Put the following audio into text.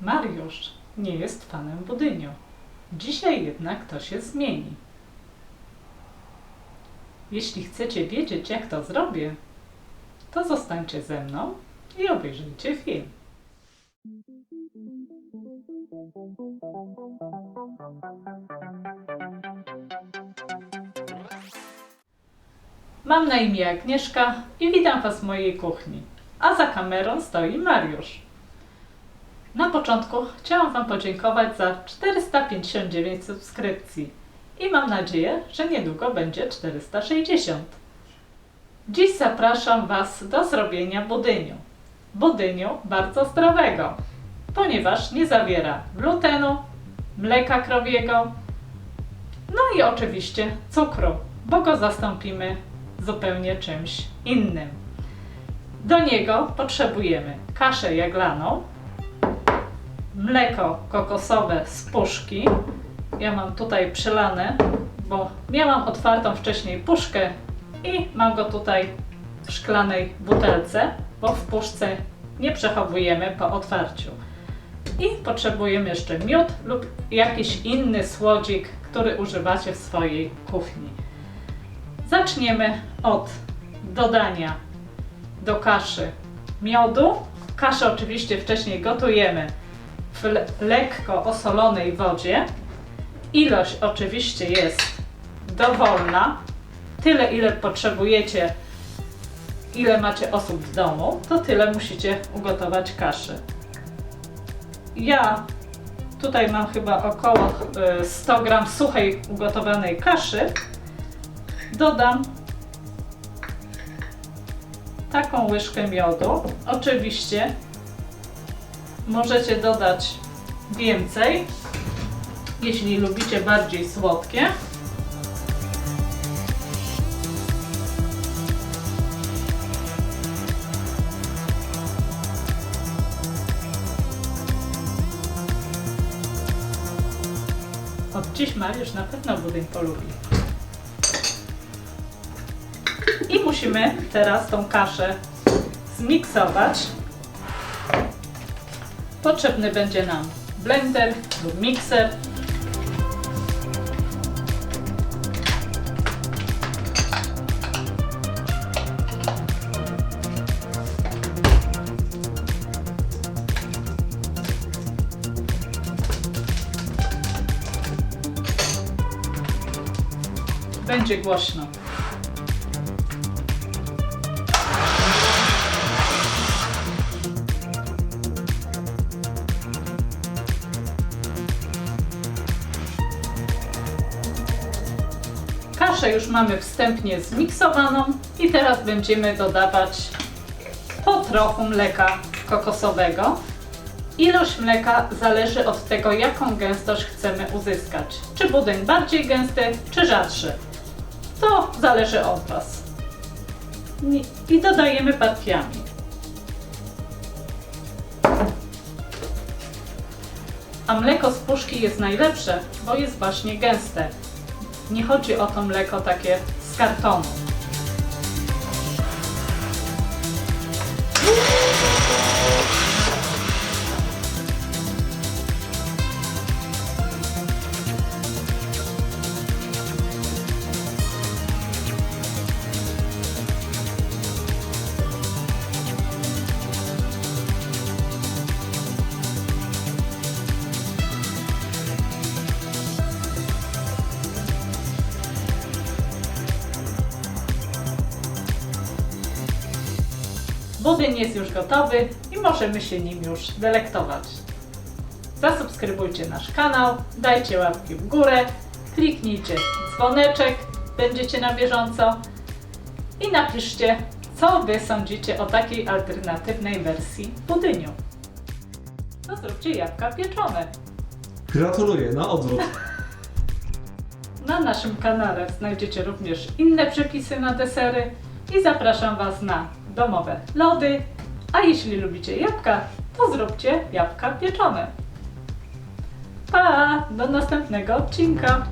Mariusz nie jest fanem budyniu. Dzisiaj jednak to się zmieni. Jeśli chcecie wiedzieć, jak to zrobię, to zostańcie ze mną i obejrzyjcie film. Mam na imię Agnieszka i witam Was w mojej kuchni. A za kamerą stoi Mariusz. Na początku chciałam Wam podziękować za 459 subskrypcji i mam nadzieję, że niedługo będzie 460. Dziś zapraszam Was do zrobienia budyniu. Budyniu bardzo zdrowego, ponieważ nie zawiera glutenu, mleka krowiego, no i oczywiście cukru, bo go zastąpimy zupełnie czymś innym. Do niego potrzebujemy kaszę jaglaną, mleko kokosowe z puszki. Ja mam tutaj przelane, bo miałam otwartą wcześniej puszkę i mam go tutaj w szklanej butelce, bo w puszce nie przechowujemy po otwarciu. I potrzebujemy jeszcze miód lub jakiś inny słodzik, który używacie w swojej kuchni. Zaczniemy od dodania do kaszy miodu. Kaszę oczywiście wcześniej gotujemy w le- lekko osolonej wodzie. Ilość oczywiście jest dowolna. Tyle, ile potrzebujecie, ile macie osób w domu, to tyle musicie ugotować kaszy. Ja tutaj mam chyba około e, 100 gram suchej ugotowanej kaszy. Dodam taką łyżkę miodu. Oczywiście możecie dodać więcej, jeśli lubicie bardziej słodkie. Od dziś Mariusz na pewno budyń polubi. I musimy teraz tą kaszę zmiksować. Potrzebny będzie nam blender lub mikser. Będzie głośno. Kaszę już mamy wstępnie zmiksowaną i teraz będziemy dodawać po trochu mleka kokosowego. Ilość mleka zależy od tego, jaką gęstość chcemy uzyskać. Czy budyń bardziej gęsty, czy rzadszy. To zależy od Was. I- dodajemy partiami. A mleko z puszki jest najlepsze, bo jest właśnie gęste. Nie chodzi o to mleko takie z kartonu. Budyń jest już gotowy i możemy się nim już delektować. Zasubskrybujcie nasz kanał, dajcie łapki w górę, kliknijcie dzwoneczek, będziecie na bieżąco i napiszcie, co Wy sądzicie o takiej alternatywnej wersji budyniu. No zróbcie jabłka pieczone. Gratuluję, na odwrót. Na naszym kanale znajdziecie również inne przepisy na desery i zapraszam Was na domowe lody. A jeśli lubicie jabłka, to zróbcie jabłka pieczone. Pa! Do następnego odcinka!